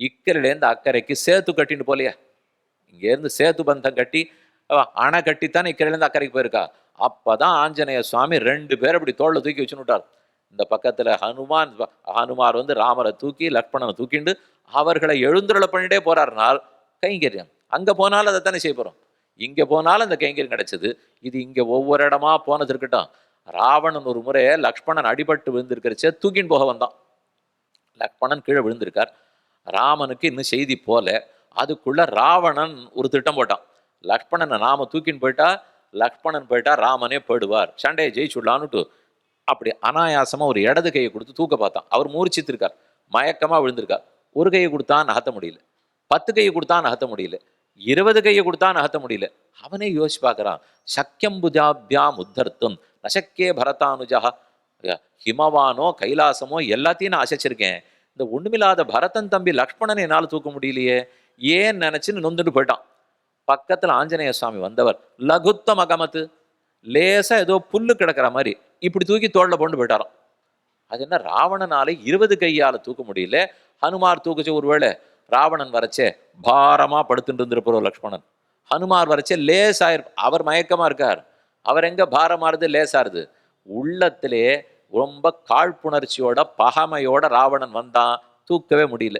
இக்கரையிலேருந்து அக்கறைக்கு சேத்து கட்டின்னு போலையா. இங்கேருந்து சேத்து பந்தம் கட்டி அணை கட்டித்தான் இக்கரையிலேருந்து அக்கறைக்கு போயிருக்கா. அப்பதான் ஆஞ்சநேய சுவாமி ரெண்டு பேர் அப்படி தோளில் தூக்கி வச்சுன்னு இந்த பக்கத்தில் ஹனுமான் ஹனுமார் வந்து ராமரை தூக்கி லக்ஷ்மணனை தூக்கிண்டு அவர்களை எழுந்துருளை பண்ணிட்டே போறாருனால் கைங்கரியம். அங்கே போனாலும் அதை தானே செய்ய போகிறோம் இங்கே போனாலும் அந்த கைங்கரியம் கிடச்சிது. இது இங்கே ஒவ்வொரு இடமா போனது இருக்கட்டும். ராவணன் ஒரு முறையை லக்ஷ்மணன் அடிபட்டு விழுந்திருக்கிறச்சே தூக்கின்னு போக வந்தான். லக்ஷ்மணன் கீழே விழுந்திருக்கார். ராமனுக்கு இன்னும் செய்தி போல அதுக்குள்ள ராவணன் ஒரு திட்டம் போட்டான். லக்ஷ்மணனை நாம தூக்கின்னு போயிட்டா லக்ஷ்மணன் போயிட்டா ராமனே போயிடுவார். சண்டையை ஜெயிச்சுடலான்னுட்டு அப்படி அனாயாசமாக ஒரு இடது கையை கொடுத்து தூக்க பார்த்தான். அவர் மூர்ச்சித்திருக்கார். மயக்கமா விழுந்திருக்கார். ஒரு கையை கொடுத்தா நகர்த்த முடியல. பத்து கையை கொடுத்தா நகர்த்த முடியல. இருபது கையை கொடுத்தா நகர்த்த முடியல. அவனே யோசிச்சு பார்க்கறான். சக்கியம் உத்தர்த்தம் உத்தர்த்தும். நசக்கே பரதானுஜா ஹிமவானோ கைலாசமோ எல்லாத்தையும் நான் அசைச்சிருக்கேன். இந்த ஒண்ணுமில்லாத பரதன் தம்பி லக்ஷ்மணனை என்னால் தூக்க முடியலையே. ஏன் நினைச்சுன்னு நொந்துட்டு போயிட்டான். பக்கத்தில் ஆஞ்சநேய சுவாமி வந்தவர். லகுத்தம் அகமத்து லேசா ஏதோ புல்லு கிடக்கிற மாதிரி. இப்படி தூக்கி தோளில் போண்டு போயிட்டாராம். அது என்ன ராவணனாலே இருபது கையால தூக்க முடியல. ஹனுமார் தூக்குச்சு ஒருவேளை. ராவணன் வரச்சே பாரமா படுத்துட்டு இருந்திருப்பாரோ லக்ஷ்மணன். ஹனுமார் வரச்சே லேசாயிரு அவர் மயக்கமா இருக்கார். அவர் எங்க பாரமாறுது லேசாருது? உள்ளத்திலே ரொம்ப காழ்ப்புணர்ச்சியோட பகமையோட ராவணன் வந்தான். தூக்கவே முடியல.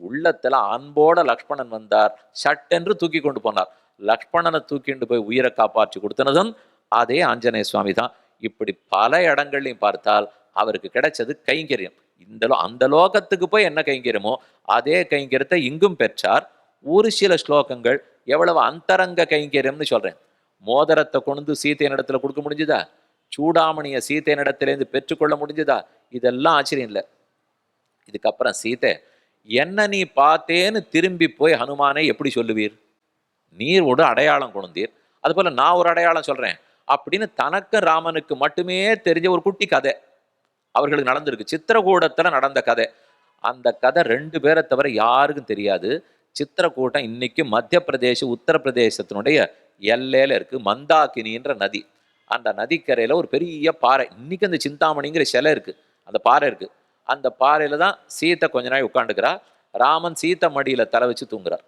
உள்ளத்துல அன்போட லக்ஷ்மணன் வந்தார். சட்டென்று தூக்கி கொண்டு போனார். லக்ஷ்மணனை தூக்கிண்டு போய் உயிரை காப்பாற்றி கொடுத்தனதும் அதே ஆஞ்சநேய சுவாமி தான். இப்படி பல இடங்கள்லையும் பார்த்தால் அவருக்கு கிடைச்சது கைங்கரியம். இந்த அந்த லோகத்துக்கு போய் என்ன கைங்கரியமோ அதே கைங்கரியத்தை இங்கும் பெற்றார். ஒரு சில ஸ்லோகங்கள் எவ்வளவு அந்தரங்க கைங்கரியம்னு சொல்றேன். மோதிரத்தை கொண்டு சீத்தையனிடத்துல கொடுக்க முடிஞ்சுதா? சூடாமணியை சீத்தையனிடத்திலேருந்து பெற்றுக்கொள்ள முடிஞ்சுதா? இதெல்லாம் ஆச்சரியம் இல்லை. இதுக்கப்புறம் சீதை என்ன நீ பார்த்தேன்னு திரும்பி போய் ஹனுமானை எப்படி சொல்லுவீர்? நீர் ஒரு அடையாளம் கொண்டீர் அதுபோல் நான் ஒரு அடையாளம் சொல்கிறேன் அப்படின்னு தனக்கு ராமனுக்கு மட்டுமே தெரிஞ்ச ஒரு குட்டி கதை. அவர்களுக்கு நடந்திருக்கு. சித்திரகூடத்தில் நடந்த கதை. அந்த கதை ரெண்டு பேரை தவிர யாருக்கும் தெரியாது. சித்திரக்கூட்டம் இன்னைக்கு மத்திய பிரதேச உத்தரப்பிரதேசத்தினுடைய எல்லையில் இருக்குது மந்தாகினின்ற நதி. அந்த நதிக்கரையில ஒரு பெரிய பாறை. இன்னைக்கு அந்த சிந்தாமணிங்கிற சிலை இருக்குது அந்த பாறை இருக்குது அந்த பாறையில தான் சீத்தை கொஞ்ச நாள் உட்காந்துக்கிறா ராமன் சீத்தை மடியில் தலை வச்சு தூங்குறார்.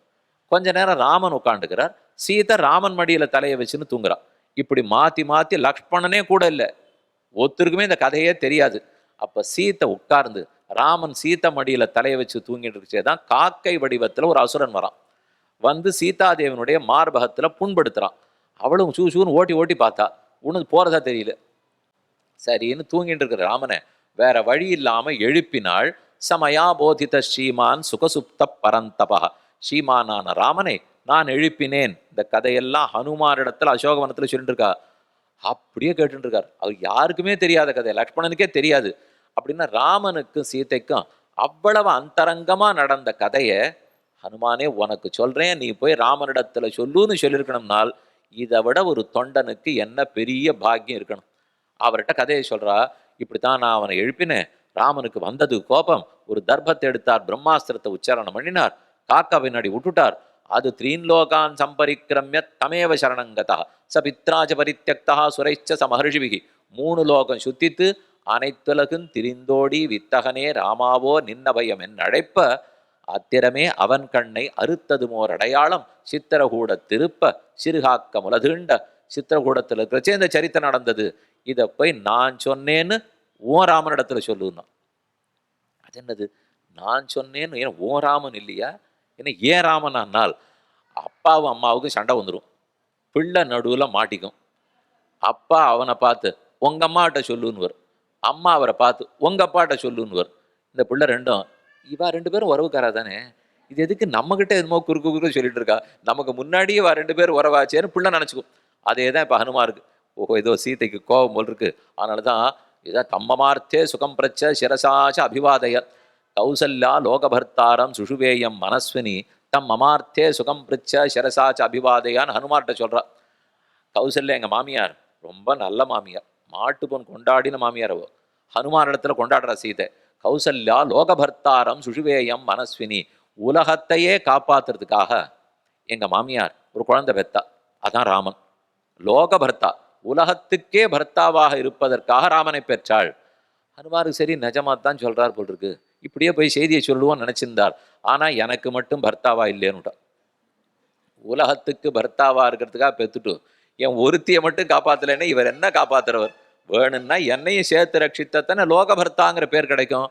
கொஞ்ச நேரம் ராமன் உட்காந்துக்கிறார் சீதை ராமன் மடியில் தலையை வச்சுன்னு தூங்குறான் இப்படி மாற்றி மாற்றி லக்ஷ்மணனே கூட இல்லை. ஒருத்தருக்குமே இந்த கதையே தெரியாது. அப்போ சீத்தை உட்கார்ந்து ராமன் சீத்தை மடியில் தலையை வச்சு தூங்கிட்டு இருக்கச்சே தான் காக்கை வடிவத்தில் ஒரு அசுரன் வரான். வந்து சீதாதேவனுடைய மார்பகத்தில் புண்படுத்துறான். அவளும் சூ சூன்னு ஓட்டி ஓட்டி பார்த்தா உனக்கு போறதா தெரியல. சரின்னு தூங்கிட்டு இருக்கிற ராமனை வேற வழி இல்லாம எழுப்பினாள். சமயா போதித ஸ்ரீமான் சுகசுப்த பரந்தபா ஸ்ரீமானான ராமனை நான் எழுப்பினேன். இந்த கதையெல்லாம் ஹனுமாரிடத்துல அசோகவனத்தில் சொல்லிட்டு இருக்கா அப்படியே கேட்டுட்டு இருக்கார் அவர் யாருக்குமே தெரியாத கதை. லக்ஷ்மணனுக்கே தெரியாது. அப்படின்னா ராமனுக்கும் சீதைக்கும் அவ்வளவு அந்தரங்கமா நடந்த கதையை ஹனுமானே உனக்கு சொல்றேன். நீ போய் ராமனிடத்துல சொல்லுன்னு சொல்லியிருக்கணும்னால் இதை விட ஒரு தொண்டனுக்கு என்ன பெரிய பாக்கியம் இருக்கணும்? அவர்கிட்ட கதையை சொல்றா இப்படித்தான் நான் அவனை எழுப்பினேன். ராமனுக்கு வந்தது கோபம். ஒரு தர்பத்தை எடுத்தார் பிரம்மாஸ்திரத்தை உச்சாரணம் பண்ணினார். காக்கா பின்னாடி விட்டுட்டார் அது த்ரீன்லோகான் சம்பரிக்கிரமிய தமேவ சரணங்கதா. ச பித்ராஜ பரித்தியக்தா சுரைச்ச சமஹர்ஷிபிகி மூணு லோகம் சுத்தித்து அனைத்துலகும் திரிந்தோடி வித்தகனே ராமாவோ நின்ன பயம் என் அழைப்ப அத்திரமே அவன் கண்ணை அறுத்தது மோர் அடையாளம். சித்திரகூட திருப்ப சிறுகாக்க முலதுண்ட சித்திரகூடத்தில் இருக்கிறச்சே இந்த சரித்திரம் நடந்தது. இதை போய் நான் சொன்னேன்னு ஓ ராமனிடத்துல சொல்லுன்னா அது என்னது? நான் சொன்னேன்னு ஏன் ஓ ராமன் இல்லையா? ஏன்னா ஏன் ராமன் ஆனால் அப்பாவும் அம்மாவுக்கும் சண்டை வந்துடும் பிள்ளை நடுவில் மாட்டிக்கும். அப்பா அவனை பார்த்து உங்க அம்மாட்ட சொல்லுன்னுவர். அம்மா அவரை பார்த்து உங்கள் அப்பாட்ட சொல்லுன்னுவர். இந்த பிள்ளை ரெண்டும் இவா ரெண்டு பேரும் உறவுக்காரா தானே? இது எதுக்கு நம்மகிட்ட என்னமோ குறுக்கு குறுக்கு சொல்லிட்டு இருக்கா? நமக்கு முன்னாடியே வா ரெண்டு பேரும் உறவாச்சேன்னு பிள்ளை நினச்சிக்கும் அதே தான் இப்போ ஹனுமாருக்கு ஓஹோ ஏதோ சீதைக்கு கோபம் போல் இருக்கு. அதனால தான் இதான் தம்மமார்த்தே சுகம் பிரச்ச சிரசாச்ச அபிவாதய. கௌசல்யா லோகபர்த்தாரம் சுஷுவேயம் மனஸ்வினி தம் மமார்த்தே சுகம் பிரிச்ச சிரசாச்ச அபிவாதையான்னு ஹனுமார்கிட்ட சொல்றா. கௌசல்யா எங்க மாமியார் ரொம்ப நல்ல மாமியார். மாட்டு பொன் கொண்டாடின மாமியார் ஹனுமான் இடத்துல கொண்டாடுறா சீதை. கௌசல்யா லோகபர்த்தாரம் சுஷுவேயம் மனஸ்வினி உலகத்தையே காப்பாத்துறதுக்காக எங்கள் மாமியார் ஒரு குழந்தை பெத்தா அதான் ராமன். லோகபர்த்தா உலகத்துக்கே பர்த்தாவாக இருப்பதற்காக ராமனை பெற்றாள். ஹனுமாருக்கு சரி நிஜமாக தான் சொல்கிறார் போல் இருக்கு இப்படியே போய் செய்தியை சொல்லுவோம்னு நினச்சிருந்தார். ஆனால் எனக்கு மட்டும் பர்த்தாவா இல்லைன்னு உலகத்துக்கு பர்த்தாவா இருக்கிறதுக்காக பெற்றுட்டும் என் ஒருத்தியை மட்டும் காப்பாற்றலைன்னா இவர் என்ன காப்பாத்துறவர்? வேணும்னா என்னையும் சேர்த்து ரட்சித்தத்தானே லோகபர்த்தாங்கிற பேர் கிடைக்கும்.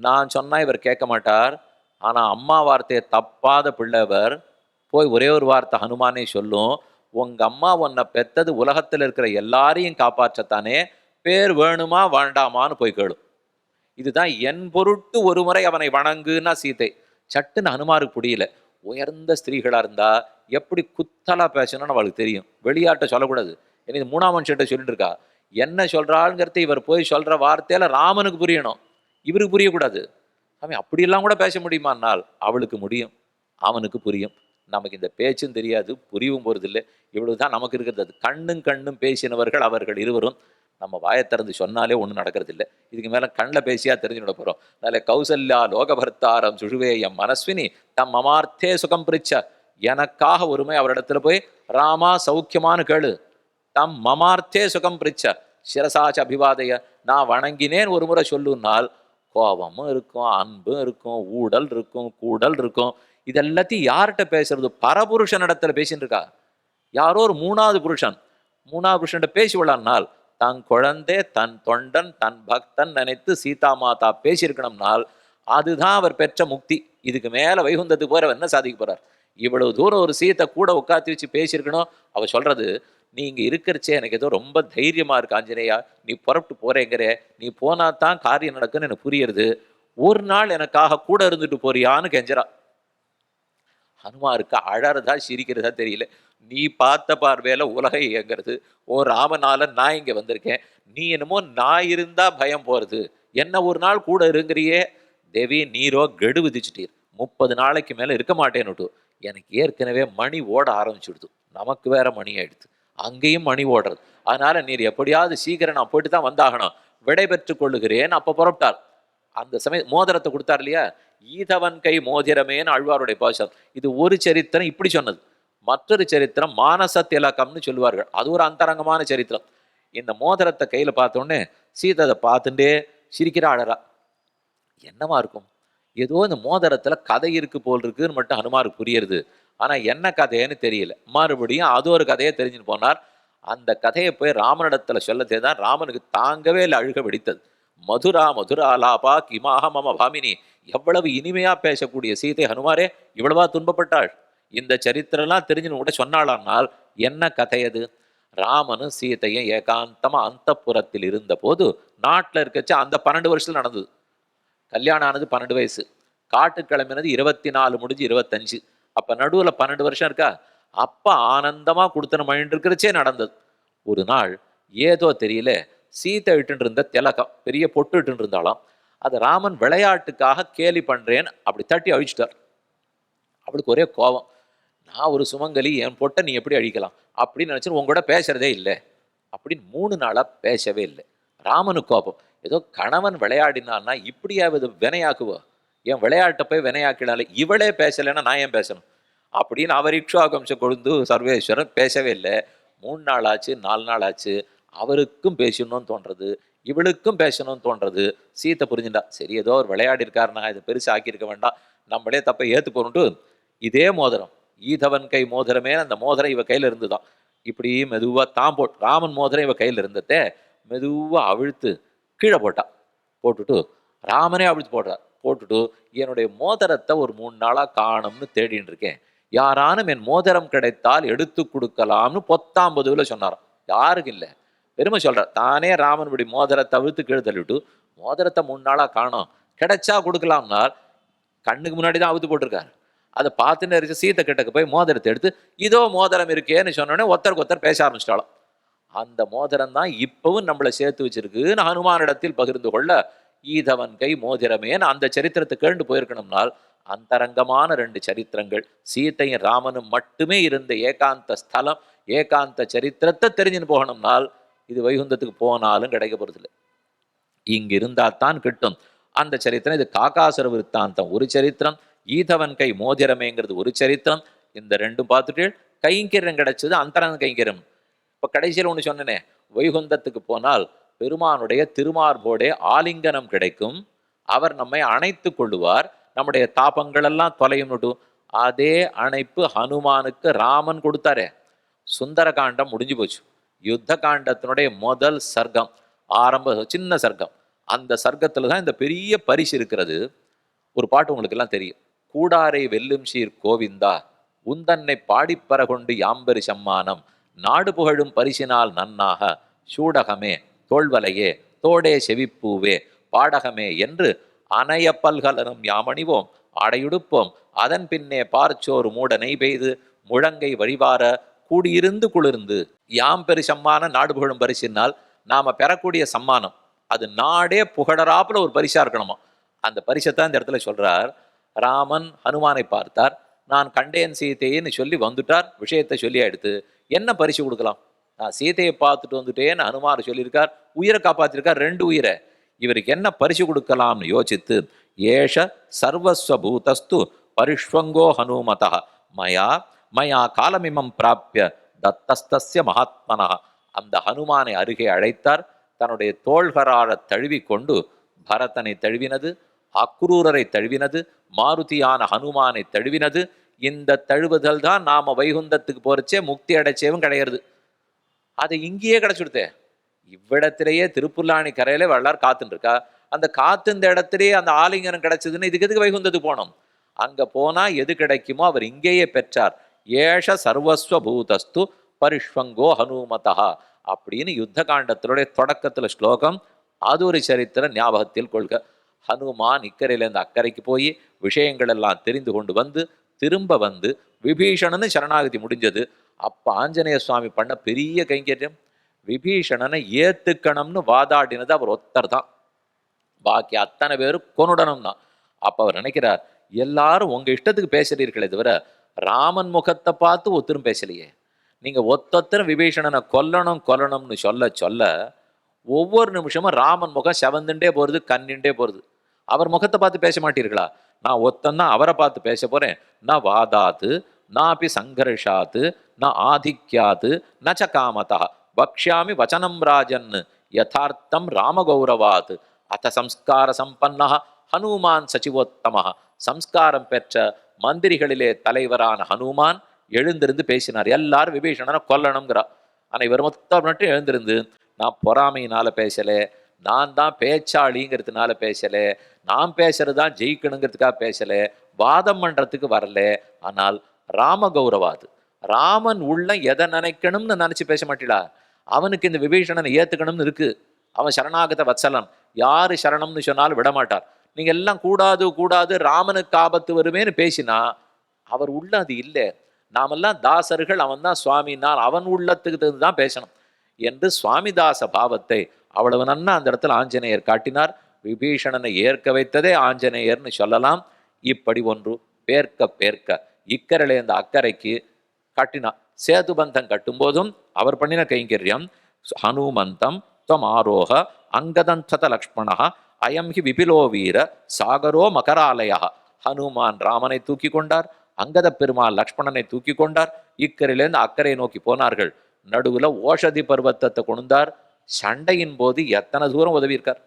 நான் சொன்னால் இவர் கேட்க மாட்டார். ஆனால் அம்மா வார்த்தையை தப்பாத பிள்ளைவர் போய் ஒரே ஒரு வார்த்தை ஹனுமானே சொல்லும். உங்க அம்மா உன்னை பெத்தது உலகத்துல இருக்கிற எல்லாரையும் காப்பாற்றத்தானே பேர் வேணுமா வேண்டாமான்னு போய் கேளு இதுதான் என் பொருட்டு ஒரு முறை அவனை வணங்குன்னா சீதை. சட்டுன்னு ஹனுமாருக்கு புரியல. உயர்ந்த ஸ்திரீகளாக இருந்தால் எப்படி குத்தலா பேசணும்னு அவளுக்கு தெரியும். வெளியாட்ட சொல்லக்கூடாது. ஏன்னா இது மூணாம் மனுஷன்ட்ட சொல்லிட்டு இருக்கா. என்ன சொல்றாளுங்கிறத இவர் போய் சொல்கிற வார்த்தையில் ராமனுக்கு புரியணும். இவருக்கு புரியக்கூடாது. சாமி அப்படியெல்லாம் கூட பேச முடியுமா முடியுமானால் அவளுக்கு முடியும். அவனுக்கு புரியும். நமக்கு இந்த பேச்சும் தெரியாது புரியவும் போறதில்லை. இவ்வளவுதான் நமக்கு இருக்கிறது. அது கண்ணும் கண்ணும் பேசினவர்கள் அவர்கள் இருவரும் நம்ம வாயை திறந்து சொன்னாலே ஒன்றும் நடக்கிறதில்லை. இதுக்கு மேலே கண்ணில் பேசியா தெரிஞ்சுட போகிறோம் அதில் கௌசல்யா லோகபர்த்தாரம் சுழுவேயம் மனஸ்வினி தம் மமார்த்தே சுகம் பிரிச்ச எனக்காக ஒருமை அவரிடத்துல போய் ராமா சௌக்கியமானு கேளு. தம் மமார்த்தே சுகம் பிரிச்ச. சிரசாச்ச அபிவாதைய நான் வணங்கினேன் ஒரு முறை சொல்லுனால் கோபமும் இருக்கும் அன்பும் இருக்கும் ஊடல் இருக்கும் கூடல் இருக்கும். இதெல்லாத்தையும் யார்கிட்ட பேசுறது? பரபுருஷன் இடத்துல பேசின்னு இருக்கா? யாரோ ஒரு மூணாவது புருஷன். மூணாவது புருஷன்கிட்ட பேசி விடலாம்னால் தன் குழந்தை தன் தொண்டன் தன் பக்தன் நினைத்து சீதா மாதா பேசியிருக்கணும்னால் அதுதான் அவர் பெற்ற முக்தி. இதுக்கு மேலே வைகுந்தத்துக்கு போற என்ன சாதிக்க போகிறார் இவ்வளவு தூரம் ஒரு சீத்தை கூட உட்காத்தி வச்சு பேசியிருக்கணும். அவர் சொல்கிறது நீ இங்கே இருக்கிறச்சே எனக்கு ஏதோ ரொம்ப தைரியமாக இருக்கு ஆஞ்சநேயா. நீ புறப்பட்டு போகிறேங்கிற நீ போனால் தான் காரியம் நடக்குன்னு எனக்கு புரியுறது. ஒரு நாள் எனக்காக கூட இருந்துட்டு போறியான்னு கெஞ்சரா ஹனுமாருக்கு அழறதா சிரிக்கிறதா தெரியல. நீ பார்த்த பார்வையில் உலகை இயங்கிறது. ஓ ராமனால நான் இங்கே வந்திருக்கேன். நீ என்னமோ நான் இருந்தால் பயம் போகிறது என்ன ஒரு நாள் கூட இருங்கிறியே. தேவி நீரோ கெடு விதிச்சிட்டீர். முப்பது நாளைக்கு மேலே இருக்க மாட்டேன்னுட்டு எனக்கு ஏற்கனவே மணி ஓட ஆரம்பிச்சுடுது. நமக்கு வேற மணி ஆயிடுது. அங்கேயும் மணி ஓடுறது. அதனால நீர் எப்படியாவது சீக்கிரம் நான் போயிட்டு தான் வந்தாகணும். விடை பெற்றுக் கொள்ளுகிறேன் அப்போ புறப்பட்டார். அந்த சமய மோதிரத்தை கொடுத்தார் இல்லையா? ஈதவன் கை மோதிரமேன்னு அழ்வாருடைய பாசம் இது ஒரு சரித்திரம் இப்படி சொன்னது. மற்றொரு சரித்திரம் மானச திலக்கம்னு சொல்லுவார்கள். அது ஒரு அந்தரங்கமான சரித்திரம். இந்த மோதிரத்தை கையில் பார்த்தோன்னே சீதத்தை பார்த்துட்டே சிரிக்கிறா அழறா என்னவா இருக்கும்? ஏதோ இந்த மோதிரத்தில் கதை இருக்கு போல் இருக்குன்னு மட்டும் அனுமாருக்கு புரியுறது. ஆனால் என்ன கதைன்னு தெரியல. மறுபடியும் அது ஒரு கதையை தெரிஞ்சுன்னு போனார். அந்த கதையை போய் ராமனிடத்தில் சொல்ல தான் ராமனுக்கு தாங்கவே இல்லை அழுக வெடித்தது. மதுரா மதுரா லாபா கிமாக மம பாமினி எவ்வளவு இனிமையாக பேசக்கூடிய சீதை ஹனுமாரே இவ்வளவா துன்பப்பட்டாள். இந்த சரித்திரம்லாம் தெரிஞ்சுன்னு கூட சொன்னாளானால் என்ன கதை அது? ராமனும் சீதையும் ஏகாந்தமா அந்த புறத்தில் இருந்தபோது நாட்டில் இருக்கச்சு அந்த பன்னெண்டு வருஷத்துல நடந்தது. கல்யாணம் ஆனது பன்னெண்டு வயசு. காட்டு கிளம்பினது இருபத்தி நாலு முடிஞ்சு இருபத்தஞ்சு. அப்ப நடுவில் பன்னெண்டு வருஷம் இருக்கா? அப்பா ஆனந்தமா கொடுத்தன மழை இருக்கிறச்சே நடந்தது. ஒரு நாள் ஏதோ தெரியல சீத்தை இட்டுன்னு இருந்த திலகம் பெரிய பொட்டு இட்டுன்னு இருந்தாலாம் அது ராமன் விளையாட்டுக்காக கேலி பண்ணுறேன்னு அப்படி தட்டி அழிச்சிட்டார். அவளுக்கு ஒரே கோபம். நான் ஒரு சுமங்கலி என் பொட்டை நீ எப்படி அழிக்கலாம்? அப்படின்னு நினச்சி உங்க கூட பேசுறதே இல்லை. அப்படின்னு மூணு நாளாக பேசவே இல்லை. ராமனுக்கு கோபம். ஏதோ கணவன் விளையாடினான்னா இப்படியாவது வினையாக்குவோ? என் விளையாட்டை போய் வினையாக்கினாலே இவளே பேசலைன்னா நான் ஏன் பேசணும்? அப்படின்னு அவர் இக்ஷாகம்சம் கொழுந்து சர்வேஸ்வரன் பேசவே இல்லை. மூணு நாள் ஆச்சு நாலு நாள் ஆச்சு. அவருக்கும் பேசணும்னு தோன்றது இவளுக்கும் பேசணும்னு தோன்றது. சீத்தை புரிஞ்சுட்டா சரி ஏதோ ஒரு விளையாடிருக்காரு நான் இதை பெருசு ஆக்கியிருக்க வேண்டாம். நம்மளே தப்பை ஏற்றுக்கொண்டு இதே மோதிரம். ஈதவன் கை மோதிரமே அந்த மோதிரம் இவ கையில இருந்துதான். இப்படி மெதுவாக தான் போட் ராமன் மோதிரம் இவ கையில் இருந்ததே மெதுவாக அவிழ்த்து கீழே போட்டா. போட்டுட்டு ராமனே அவிழ்த்து போடுறார் போட்டுட்டு என்னுடைய மோதிரத்தை ஒரு மூணு நாளா காணும்னு தேடின்னு இருக்கேன். யாரானும் என் மோதிரம் கிடைத்தால் எடுத்து கொடுக்கலாம்னு பொத்தாம்பதுல சொன்னாராம். யாருக்கு இல்லை. பெருமை சொல்கிறார் தானே ராமன் மோதிரத்தை தவிர்த்து கீழே தள்ளிவிட்டு மோதிரத்தை மூணு நாளா காணோம். கிடைச்சா கொடுக்கலாம்னால் கண்ணுக்கு முன்னாடி தான் அவுத்து போட்டிருக்காரு. அதை பார்த்துன்னு இருந்துச்சு சீத்தை கிட்டக்கு போய் மோதிரத்தை எடுத்து இதோ மோதிரம் இருக்கேன்னு சொன்னோடனே ஒருத்தருக்கு ஒருத்தர் பேச ஆரம்பிச்சிட்டாலும் அந்த மோதிரம் தான் இப்பவும் நம்மளை சேர்த்து வச்சிருக்குன்னு ஹனுமானிடத்தில் பகிர்ந்து கொள்ள ஈதவன் கை மோதிரமேன்னு அந்த சரித்திரத்தை கேண்டு போயிருக்கணும்னால் அந்தரங்கமான ரெண்டு சரித்திரங்கள் சீத்தையும் ராமனும் மட்டுமே இருந்த ஏகாந்த ஸ்தலம் ஏகாந்த சரித்திரத்தை தெரிஞ்சுன்னு போகணும்னால் இது வைகுந்தத்துக்கு போனாலும் கிடைக்க போகிறதில்லை இங்கு இருந்தால் தான் கிட்டும். அந்த சரித்திரம் இது காக்காசுர விருத்தாந்தம். ஒரு சரித்திரம் ஈதவன் கை மோதிரமேங்கிறது ஒரு சரித்திரம். இந்த ரெண்டும் பார்த்துட்டு கைங்கிரம் கிடைச்சது அந்தரங்க கைங்கரியம் இப்ப கடைசியில் ஒண்ணு சொன்னனே வைகுந்தத்துக்கு போனால் பெருமானுடைய திருமார்போடே ஆலிங்கனம் கிடைக்கும். அவர் நம்மை அணைத்து கொள்ளுவார். நம்முடைய தாபங்களெல்லாம் தொலையும் அதே அணைப்பு ஹனுமானுக்கு ராமன் கொடுத்தாரே. சுந்தர காண்டம் முடிஞ்சு போச்சு. யுத்த காண்டத்தினுடைய முதல் சர்க்கம் ஆரம்ப சின்ன சர்க்கம். அந்த சர்க்கத்தில் தான் இந்த பெரிய பரிசு இருக்கிறது. ஒரு பாட்டு உங்களுக்கு எல்லாம் தெரியும். கூடாரை வெல்லும் சீர் கோவிந்தா உந்தன்னை பாடிப்பற கொண்டு யாம்பரி சம்மானம். நாடு புகழும் பரிசினால் நன்னாக சூடகமே. தோள்வலையே தோடே செவிப்பூவே பாடகமே என்று அணைய பல்கலனும் யாமணிவோம் ஆடையுடுப்போம். அதன் பின்னே பார்ச்சோறு மூட நெய் பெய்து முழங்கை வழிவார கூடியிருந்து குளிர்ந்து. யாம் பெரு சம்மான நாடு புகழும் பரிசினால் நாம் பெறக்கூடிய சம்மானம். அது நாடே புகழறாப்புல ஒரு பரிசாக இருக்கணுமா? அந்த பரிசைத்தான் இந்த இடத்துல சொல்கிறார் ராமன் ஹனுமானை பார்த்தார். நான் கண்டேன் சீதைன்னு சொல்லி வந்துட்டார். விஷயத்தை சொல்லி எடுத்து என்ன பரிசு கொடுக்கலாம்? நான் சீதையை பார்த்துட்டு வந்துட்டேன்னு அனுமார் சொல்லியிருக்கார் உயிரை காப்பாத்திருக்கார் ரெண்டு உயிரை. இவருக்கு என்ன பரிசு கொடுக்கலாம்னு யோசித்து ஏஷ சர்வஸ்வபூதஸ்து பரிஷ்வங்கோ ஹனுமதா மயா மயா காலமிமம் பிராப்பிய தத்தஸ்தஸ்ய மகாத்மனா அந்த ஹனுமானை அருகே அழைத்தார் தன்னுடைய தோள்கரால தழுவி கொண்டு பரதனை தழுவினது அக்ரூரரை தழுவினது மாருதியான ஹனுமானை தழுவினது. இந்த தழுவுதல் தான் நாம வைகுந்தத்துக்கு போகிறச்சே முக்தி அடைச்சேவும் கிடையாது அது இங்கேயே கிடச்சிடுதே இவ்விடத்திலேயே திருப்புல்லாணி கரையில வள்ளார் காத்துன்னு இருக்கா அந்த காத்து இந்த இடத்திலேயே அந்த ஆலிங்கனம் கிடைச்சதுன்னு இதுக்கு எதுக்கு வைகுந்தத்துக்கு போனோம் அங்கே போனால் எது கிடைக்குமோ அவர் இங்கேயே பெற்றார். ஏஷ சர்வஸ்வ பூதஸ்து பரிஷ்வங்கோ ஹனுமதா அப்படின்னு யுத்த காண்டத்தினுடைய தொடக்கத்தில் ஸ்லோகம் அது ஒரு சரித்திர ஞாபகத்தில் கொள்க. ஹனுமான் இக்கரையிலேருந்து அக்கறைக்கு போய் விஷயங்கள் எல்லாம் தெரிந்து கொண்டு வந்து திரும்ப வந்து விபீஷணன்னு சரணாகதி முடிஞ்சது. அப்போ ஆஞ்சநேய சுவாமி பண்ண பெரிய கைங்கரியம் விபீஷணனை ஏத்துக்கணும்னு வாதாடினது அவர் ஒத்தர் தான். பாக்கி அத்தனை பேரும் கொனுடனும் தான். அப்போ அவர் நினைக்கிறார் எல்லாரும் உங்கள் இஷ்டத்துக்கு பேசுறீர்களே தவிர ராமன் முகத்தை பார்த்து ஒத்தரும் பேசலையே. நீங்கள் ஒத்தொத்தரும் விபீஷணனை கொல்லணும் கொல்லணும்னு சொல்ல சொல்ல ஒவ்வொரு நிமிஷமும் ராமன் முகம் செவந்துண்டே போகிறது கண்ணிண்டே போகிறது அவர் முகத்தை பார்த்து பேச மாட்டீர்களா? நான் ஒத்தன்னா அவரை பார்த்து பேச போகிறேன் நான் வாதாத்து நாபி சங்கர்ஷாத்து ந ஆதிக்யாத்து ந ச காமதா வக்ஷாமி வச்சனம் ராஜன் யதார்த்தம் ராமகௌரவாத் அத்த சம்ஸ்கார சம்பன்னா ஹனுமான் சச்சிவோத்தம சம்ஸ்காரம் பெற்ற மந்திரிகளிலே தலைவரான ஹனுமான் எழுந்திருந்து பேசினார். எல்லாரும் விபீஷணனை கொல்லணுங்கிறா. ஆனால் இவர் மொத்தம் மட்டும் எழுந்திருந்து நான் பொறாமையினால் பேசலே நான் தான் பேச்சாளிங்கிறதுனால பேசலே நான் பேசுறது தான் ஜெயிக்கணுங்கிறதுக்காக பேசலே வாதம் பண்ணுறதுக்கு வரல ஆனால் ராம கௌரவாது ராமன் உள்ள எதை நினைக்கணும்னு நினச்சி பேச மாட்டீளா? அவனுக்கு இந்த விபீஷணனை ஏற்றுக்கணும்னு இருக்கு. அவன் சரணாகத வத்சலன் யாரு சரணம்னு சொன்னாலும் விட மாட்டார். எல்லாம் கூடாது கூடாது ராமனுக்கு ஆபத்து வருமேன்னு பேசினா அவர் உள்ள அது இல்லை. நாமெல்லாம் தாசர்கள் அவன் தான் சுவாமினால் அவன் உள்ளத்துக்கு தகுந்து தான் பேசணும். என்று சுவாமிதாச பாவத்தை அவ்வளவு நன்னா அந்த இடத்துல ஆஞ்சநேயர் காட்டினார். விபீஷணனை ஏற்க வைத்ததே ஆஞ்சநேயர்னு சொல்லலாம். இப்படி ஒன்று பேர்க்க பேர்க்க இக்கரையிலேருந்து இந்த அக்கறைக்கு சேது சேதுபந்தம் கட்டும்போதும் அவர் பண்ணின கைங்கரியம் ஹனுமந்தம் துவம் ஆரோக அங்கதந்தத லக்ஷ்மணா அயம் ஹி விபிலோ வீர சாகரோ மகராலயா ஹனுமான் ராமனை தூக்கி கொண்டார் அங்கத பெருமாள் லக்ஷ்மணனை தூக்கி கொண்டார் இக்கரையிலேருந்து அக்கறை நோக்கி போனார்கள். நடுவுல ஓஷதி பர்வத்தத்தை கொண்டார் சண்டையின் போது எத்தனை தூரம் உதவியிருக்கார்?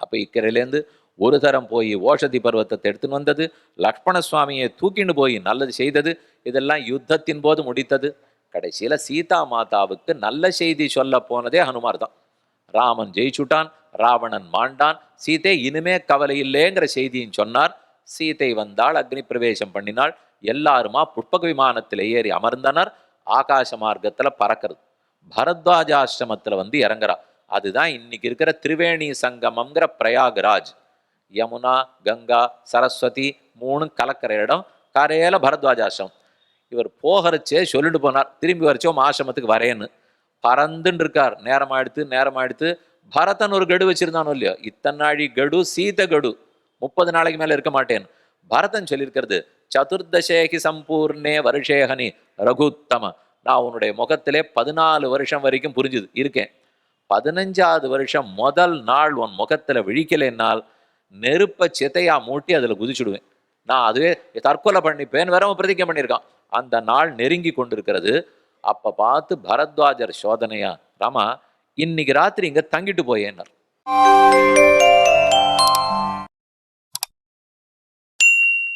அப்ப இக்கரையிலேருந்து ஒரு தரம் போய் ஓஷதி பர்வத்தத்தை எடுத்துன்னு வந்தது. லக்ஷ்மண சுவாமியை தூக்கின்னு போய் நல்லது செய்தது. இதெல்லாம் யுத்தத்தின் போது முடித்தது. கடைசியில் சீதா மாதாவுக்கு நல்ல செய்தி சொல்ல போனதே ஹனுமார் தான் ராமன் ஜெயிச்சுட்டான் ராவணன் மாண்டான். சீதை இனிமே கவலை இல்லைங்கிற செய்தியும் சொன்னார். சீதை வந்தால் அக்னி பிரவேசம் பண்ணினாள். எல்லாருமா புஷ்பக விமானத்தில் ஏறி அமர்ந்தனர். ஆகாச மார்க்கத்தில் பறக்கிறது. பரத்வாஜாசிரமத்தில் வந்து இறங்குறா. அதுதான் இன்னைக்கு இருக்கிற திரிவேணி சங்கமம்ங்கிற பிரயாகராஜ். யமுனா கங்கா சரஸ்வதி மூணு கலக்கிற இடம் கரையில பரத்வாஜாசிரமம். இவர் போகிறச்சே சொல்லிட்டு போனார். திரும்பி வரைச்சோம் ஆசிரமத்துக்கு வரேன்னு. பறந்துன்னு இருக்கார். நேரம் ஆயிடுத்து நேரம் ஆயிடுத்து பரதன் ஒரு கடு வச்சிருந்தானோ இல்லையோ? இத்தனை நாழி கடு சீத கடு. முப்பது நாளைக்கு மேல இருக்க மாட்டேன். பரதன் சொல்லியிருக்கிறது சதுர்தசேகி சம்பூர்ணே வருஷேகனி ரகுத்தம. நான் உன்னுடைய முகத்திலே பதினாலு வருஷம் வரைக்கும் புரிஞ்சுது இருக்கேன். பதினஞ்சாவது வருஷம் முதல் நாள் உன் முகத்துல விழிக்கலைன்னால் நெருப்ப சித்தையா மூட்டி அதுல குதிச்சுடுவேன். நான் அதுவே தற்கொலை பண்ணிப்பேன் வேற அவன் பிரதிஜை பண்ணியிருக்கான். அந்த நாள் நெருங்கி கொண்டிருக்கிறது. அப்ப பார்த்து பரத்வாஜர் சோதனையா ராமா இன்னைக்கு ராத்திரி இங்க தங்கிட்டு போயேன்னார்.